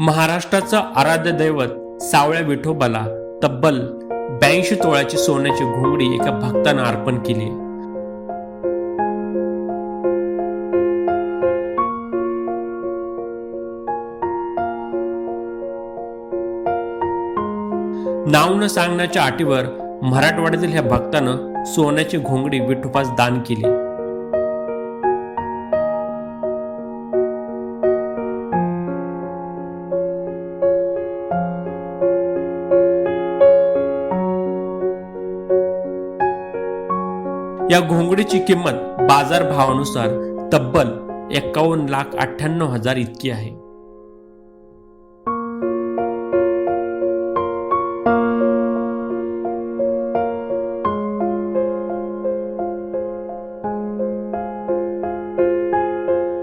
महाराष्ट्राचं आराध्य दैवत सावळ्या विठोबाला तब्बल ब्याऐंशी तोळ्याची सोन्याची घोंगडी एका भक्तानं अर्पण केली. नाव न सांगण्याच्या अटीवर मराठवाड्यातील ह्या भक्तानं सोन्याची घोंगडी विठोबास दान केली. या घोंगडीची किंमत बाजार भावानुसार तब्बल एकावन्न लाख अठ्ठ्याण्णव हजार इतकी आहे.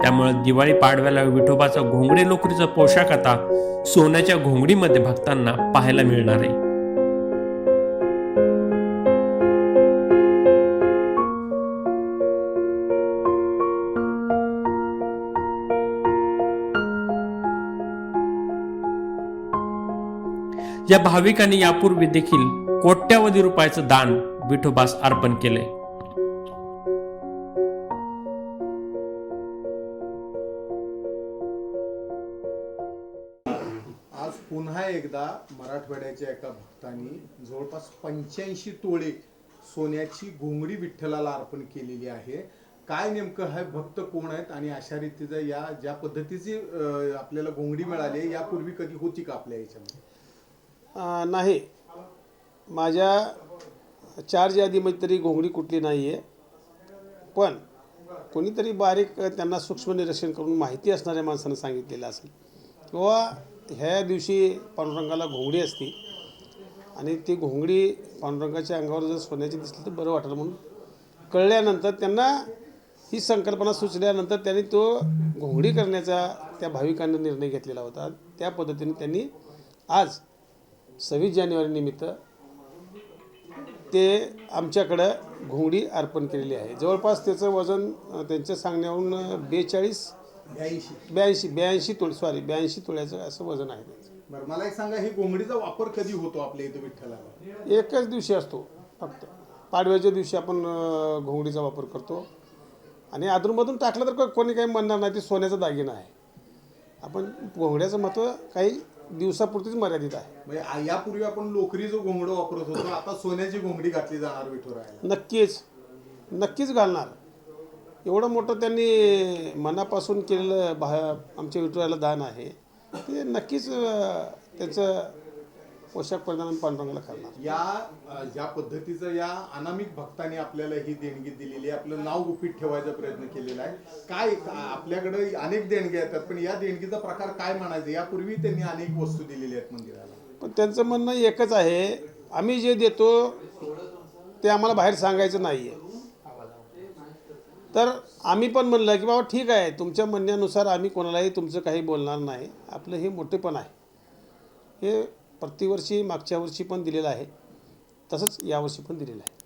त्यामुळे दिवाळी पाडव्याला विठोबाचा घोंगडी लोकरीचा पोशाख आता सोन्याच्या घोंगडीमध्ये भक्तांना पाहायला मिळणार आहे. या भाविकांनी यापूर्वी देखील कोट्यावधी रुपयाचं दान विठोबास अर्पण केलंय आज पुन्हा एकदा मराठवाड्याच्या एका भक्तांनी जवळपास पंच्याऐंशी तोळे सोन्याची घोंगडी विठ्ठलाला अर्पण केलेली आहे. काय नेमकं हा भक्त कोण आहेत आणि अशा रीतीचं या ज्या पद्धतीची आपल्याला घोंगडी मिळाली यापूर्वी कधी होती का आपल्या याच्यामध्ये? नाही. माझ्या चार्ज यादीमध्ये तरी घोंगडी कुठली नाही आहे पण कोणीतरी बारीक त्यांना सूक्ष्म निरीक्षण करून माहिती असणाऱ्या माणसानं सांगितलेलं असेल. किंवा ह्या दिवशी पांडुरंगाला घोंगडी असते आणि ती घोंगडी पांडुरंगाच्या अंगावर जर सोन्याची दिसली तर बरं वाटेल म्हणून कळल्यानंतर त्यांना ही संकल्पना सुचल्यानंतर त्यांनी तो घोंगडी करण्याचा त्या भाविकांनी निर्णय घेतलेला होता. त्या पद्धतीने त्यांनी आज सव्वीस जानेवारी निमित्त ते आमच्याकडं घोंगडी अर्पण केलेली आहे. जवळपास त्याचं वजन त्यांच्या सांगण्यावरून बेचाळीस ब्याऐंशी ब्याऐंशी ब्याऐंशी तोळे सॉरी ब्याऐंशी तोळ्याचं असं वजन आहे त्याचं. बरं मला एक सांगा ही घोंगडीचा वापर कधी होतो आपल्या इथं विठ्ठलाला? एकच दिवशी असतो फक्त. पाडव्याच्या दिवशी आपण घोंगडीचा वापर करतो. आणि अधूनमधून टाकलं तर कोणी काही म्हणणार नाही ते सोन्याचा दागिना आहे. आपण घोंगड्याचं महत्त्व काही दिवसापुरतीच मर्यादित आहे. म्हणजे आ- यापूर्वी आपण लोकरीचं घोंगडं वापरत होतो आता सोन्याची घोंगडी घातली जाणार विठुरायाला. नक्कीच. नक्कीच घालणार. एवढं मोठं त्यांनी मनापासून केलेलं भा आमच्या विठुराला दान आहे. ते नक्कीच अं, त्याचं पोशाख परिधान पांडुरंगाला करणार या ज्या पद्धतीचं या अनामिक भक्तांनी आपल्याला ही देणगी दिलेली आहे. आपलं नाव गुपित ठेवायचा प्रयत्न केलेला आहे. काय आपल्याकडे अनेक देणग्या येतात पण या देणगीचा प्रकार काय म्हणायचं? यापूर्वी त्यांनी अनेक वस्तू दिलेल्या आहेत मंदिराला. पण त्यांचं म्हणणं एकच आहे आम्ही जे देतो ते आम्हाला बाहेर सांगायचं नाही आहे तर आम्ही पण म्हणलं की बाबा ठीक आहे. तुमच्या म्हणण्यानुसार आम्ही कोणालाही तुमचं काही बोलणार नाही. आपलं हे मोठेपण आहे. हे प्रतिवर्षी मागच्या वर्षी पण दिलेलं आहे. तसंच यावर्षी पण दिलेलं आहे.